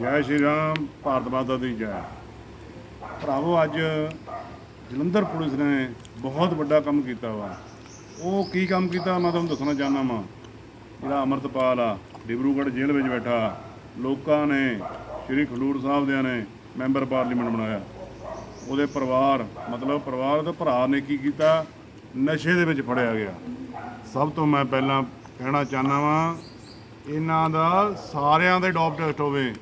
ਜੈ ਸ਼੍ਰੀ ਰਾਮ, ਭਾਰਤ ਮਾਤਾ ਦੀ ਜੈ। ਭਰਾਵੋ, ਅੱਜ ਜਲੰਧਰ ਪੁਲਿਸ ਨੇ ਬਹੁਤ ਵੱਡਾ ਕੰਮ ਕੀਤਾ ਵਾ। ਉਹ ਕੀ ਕੰਮ ਕੀਤਾ, ਮੈਂ ਤੁਹਾਨੂੰ ਦੱਸਣਾ ਚਾਹੁੰਦਾ ਵਾਂ। ਜਿਹੜਾ ਅਮਰਤਪਾਲ ਆ, ਡਿਬਰੂਗੜ੍ਹ ਜੇਲ੍ਹ ਵਿੱਚ ਬੈਠਾ, ਲੋਕਾਂ ਨੇ, ਸ਼੍ਰੀ ਖਡੂਰ ਸਾਹਿਬ ਦਿਆਂ ਨੇ ਮੈਂਬਰ ਪਾਰਲੀਮੈਂਟ ਬਣਾਇਆ। ਉਹਦੇ ਪਰਿਵਾਰ, ਮਤਲਬ ਪਰਿਵਾਰ ਦੇ ਭਰਾ ਨੇ ਕੀ ਕੀਤਾ? ਨਸ਼ੇ ਦੇ ਵਿੱਚ ਫੜਿਆ ਗਿਆ। ਸਭ ਤੋਂ ਮੈਂ ਪਹਿਲਾਂ ਕਹਿਣਾ ਚਾਹੁੰਦਾ ਵਾਂ, ਇਹਨਾਂ ਦਾ ਸਾਰਿਆਂ ਦੇ ਡੋਪ ਟੈਸਟ ਹੋਵੇ।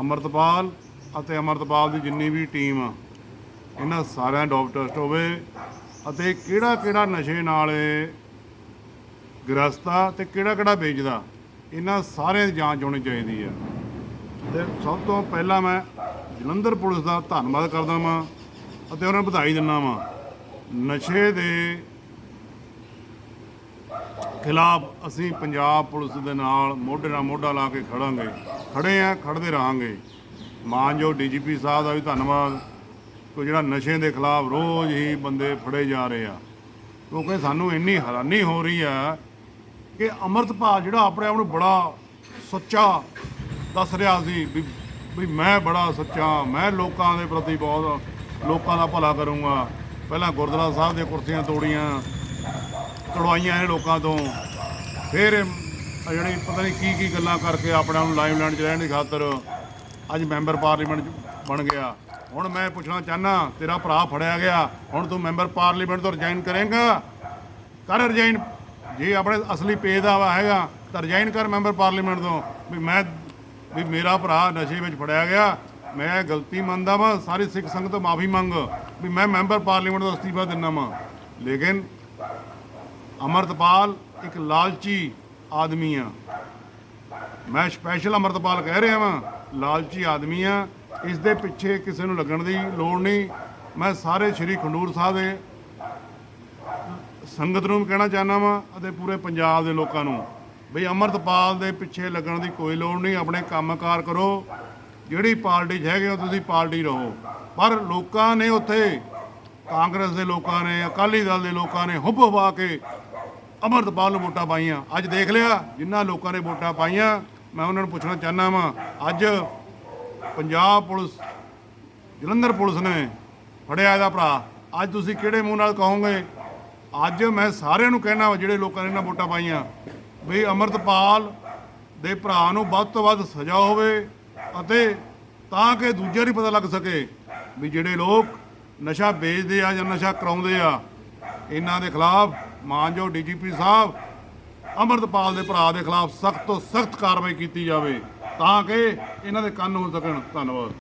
ਅਮਰਤਪਾਲ ਅਤੇ ਅਮਰਤਪਾਲ ਦੀ ਜਿੰਨੀ ਵੀ ਟੀਮ ਆ, ਇਹਨਾਂ ਸਾਰਿਆਂ ਦਾ ਡੋਪ ਟੈਸਟ ਹੋਵੇ ਅਤੇ ਕਿਹੜਾ ਕਿਹੜਾ ਨਸ਼ੇ ਨਾਲ ਇਹ ਗ੍ਰਸਤਾ ਤੇ ਕਿਹੜਾ ਕਿਹੜਾ ਵੇਚਦਾ, ਇਹਨਾਂ ਸਾਰਿਆਂ ਦੀ ਜਾਂਚ ਹੋਣੀ ਚਾਹੀਦੀ ਆ। ਤੇ ਸਭ ਤੋਂ ਪਹਿਲਾਂ ਮੈਂ ਜਲੰਧਰ ਪੁਲਿਸ ਦਾ ਧੰਨਵਾਦ ਕਰਦਾ ਵਾਂ ਅਤੇ ਉਹਨਾਂ ਨੂੰ ਵਧਾਈ ਦਿੰਦਾ ਵਾਂ। ਨਸ਼ੇ ਦੇ ਖਿਲਾਫ ਅਸੀਂ ਪੰਜਾਬ ਪੁਲਿਸ ਦੇ ਨਾਲ ਮੋਢੇ ਨਾਲ ਮੋਢਾ ਲਾ ਕੇ ਖੜਾਂਗੇ। ਖੜੇ ਆ, ਖੜਦੇ ਰਹਾਂਗੇ। ਮਾਨਯੋਗ ਡੀਜੀਪੀ ਸਾਹਿਬ ਦਾ ਵੀ ਧੰਨਵਾਦ ਕੋ ਜਿਹੜਾ ਨਸ਼ੇ ਦੇ ਖਿਲਾਫ ਰੋਜ਼ ਹੀ ਬੰਦੇ ਫੜੇ ਜਾ ਰਹੇ ਆ। ਕਿਉਂਕਿ ਸਾਨੂੰ ਇੰਨੀ ਹੈਰਾਨੀ ਹੋ ਰਹੀ ਆ ਕਿ ਅਮਰਤਪਾਲ ਜਿਹੜਾ ਆਪਣੇ ਆਪ ਨੂੰ ਬੜਾ ਸੱਚਾ ਦੱਸ ਰਿਹਾ ਸੀ ਵੀ ਵੀ ਮੈਂ ਬੜਾ ਸੱਚਾ, ਮੈਂ ਲੋਕਾਂ ਦੇ ਪ੍ਰਤੀ ਬਹੁਤ ਲੋਕਾਂ ਦਾ ਭਲਾ ਕਰੂੰਗਾ। ਪਹਿਲਾਂ ਗੁਰਦੁਆਰਾ ਸਾਹਿਬ ਦੀਆਂ ਕੁਰਸੀਆਂ ਤੋੜੀਆਂ। ਤੜਵਾਈਆਂ ਨੇ ਲੋਕਾਂ ਤੋਂ। ਫਿਰ ਇਹ ਜਿਹੜੀ ਪਤਾ ਨਹੀਂ ਕੀ ਕੀ ਗੱਲਾਂ ਕਰਕੇ ਆਪਣਾ ਨੂੰ ਲਾਈਵ ਲੈਂਡ 'ਚ ਰਹਿਣ ਦੀ ਖਾਤਰ ਅੱਜ ਮੈਂਬਰ ਪਾਰਲੀਮੈਂਟ 'ਚ ਬਣ ਗਿਆ। ਹੁਣ ਮੈਂ ਪੁੱਛਣਾ ਚਾਹਨਾ, ਤੇਰਾ ਭਰਾ ਫੜਿਆ ਗਿਆ, ਹੁਣ ਤੂੰ ਮੈਂਬਰ ਪਾਰਲੀਮੈਂਟ ਤੋਂ ਰਿਜ਼ਾਈਨ ਕਰੇਂਗਾ? ਕਰ ਰਿਜ਼ਾਈਨ। ਜੇ ਆਪਣੇ ਅਸਲੀ ਪੇਜ ਦਾ ਹੈਗਾ, ਤਾਂ ਰਿਜ਼ਾਈਨ ਕਰ ਮੈਂਬਰ ਪਾਰਲੀਮੈਂਟ ਤੋਂ। ਵੀ ਮੈਂ, ਵੀ ਮੇਰਾ ਭਰਾ ਨਸ਼ੇ ਵਿੱਚ ਫੜਿਆ ਗਿਆ, ਮੈਂ ਗਲਤੀ ਮੰਨਦਾ ਵਾਂ, ਸਾਰੀ ਸਿੱਖ ਸੰਗਤ ਤੋਂ ਮਾਫੀ ਮੰਗ, ਵੀ ਮੈਂ ਮੈਂਬਰ ਪਾਰਲੀਮੈਂਟ ਤੋਂ ਅਸਤੀਫਾ ਦਿੰਦਾ ਵਾਂ। ਲੇਕਿਨ ਅਮਰਤਪਾਲ ਇੱਕ ਲਾਲਚੀ ਆਦਮੀ ਆ। ਮੈਂ ਸਪੈਸ਼ਲ ਅਮਰਤਪਾਲ ਕਹਿ ਰਿਹਾ ਵਾਂ, ਲਾਲਚੀ ਆਦਮੀ ਆ। ਇਸ ਦੇ ਪਿੱਛੇ ਕਿਸੇ ਨੂੰ ਲੱਗਣ ਦੀ ਲੋੜ ਨਹੀਂ। ਮੈਂ ਸਾਰੇ ਸ਼੍ਰੀ ਖੰਡੂਰ ਸਾਹਿਬ ਦੇ ਸੰਗਤ ਨੂੰ ਵੀ ਕਹਿਣਾ ਚਾਹੁੰਦਾ ਵਾਂ ਅਤੇ ਪੂਰੇ ਪੰਜਾਬ ਦੇ ਲੋਕਾਂ ਨੂੰ ਬਈ ਅਮਰਤਪਾਲ ਦੇ ਪਿੱਛੇ ਲੱਗਣ ਦੀ ਕੋਈ ਲੋੜ ਨਹੀਂ। ਆਪਣੇ ਕੰਮਕਾਰ ਕਰੋ। ਜਿਹੜੀ ਪਾਰਟੀ 'ਚ ਹੈਗੇ ਹੋ, ਤੁਸੀਂ ਪਾਰਟੀ ਰਹੋ। ਪਰ ਲੋਕਾਂ ਨੇ ਉੱਥੇ ਕਾਂਗਰਸ ਦੇ ਲੋਕਾਂ ਨੇ, ਅਕਾਲੀ ਦਲ ਦੇ ਲੋਕਾਂ ਨੇ ਹੁੱਬ ਹਵਾ ਕੇ ਅਮਰਤਪਾਲ ਨੂੰ ਵੋਟਾਂ ਪਾਈਆਂ। ਅੱਜ ਦੇਖ ਲਿਆ ਜਿਨ੍ਹਾਂ ਲੋਕਾਂ ਨੇ ਵੋਟਾਂ ਪਾਈਆਂ, ਮੈਂ ਉਹਨਾਂ ਨੂੰ ਪੁੱਛਣਾ ਚਾਹੁੰਦਾ ਵਾਂ, ਅੱਜ ਪੰਜਾਬ ਪੁਲਿਸ, ਜਲੰਧਰ ਪੁਲਿਸ ਨੇ ਫੜਿਆ ਇਹਦਾ ਭਰਾ। ਅੱਜ ਤੁਸੀਂ ਕਿਹੜੇ ਮੂੰਹ ਨਾਲ ਕਹੋਗੇ? ਅੱਜ ਮੈਂ ਸਾਰਿਆਂ ਨੂੰ ਕਹਿਣਾ ਵਾ, ਜਿਹੜੇ ਲੋਕਾਂ ਨੇ ਇਹਨਾਂ ਵੋਟਾਂ ਪਾਈਆਂ, ਵੀ ਅਮਰਤਪਾਲ ਦੇ ਭਰਾ ਨੂੰ ਵੱਧ ਤੋਂ ਵੱਧ ਸਜ਼ਾ ਹੋਵੇ ਅਤੇ ਤਾਂ ਕਿ ਦੂਜਿਆਂ ਨੂੰ ਪਤਾ ਲੱਗ ਸਕੇ ਵੀ ਜਿਹੜੇ ਲੋਕ ਨਸ਼ਾ ਵੇਚਦੇ ਆ ਜਾਂ ਨਸ਼ਾ ਕਰਾਉਂਦੇ ਆ, ਇਹਨਾਂ ਦੇ ਖਿਲਾਫ ਮਾਨਯੋਗ ਡੀਜੀਪੀ ਸਾਹਿਬ, ਅਮਰਤਪਾਲ ਦੇ ਭਰਾ ਦੇ ਖਿਲਾਫ ਸਖਤ ਤੋਂ ਸਖਤ ਕਾਰਵਾਈ ਕੀਤੀ ਜਾਵੇ ਤਾਂ ਕਿ ਇਹਨਾਂ ਦੇ ਕੰਨ ਹੋ ਸਕਣ। ਧੰਨਵਾਦ।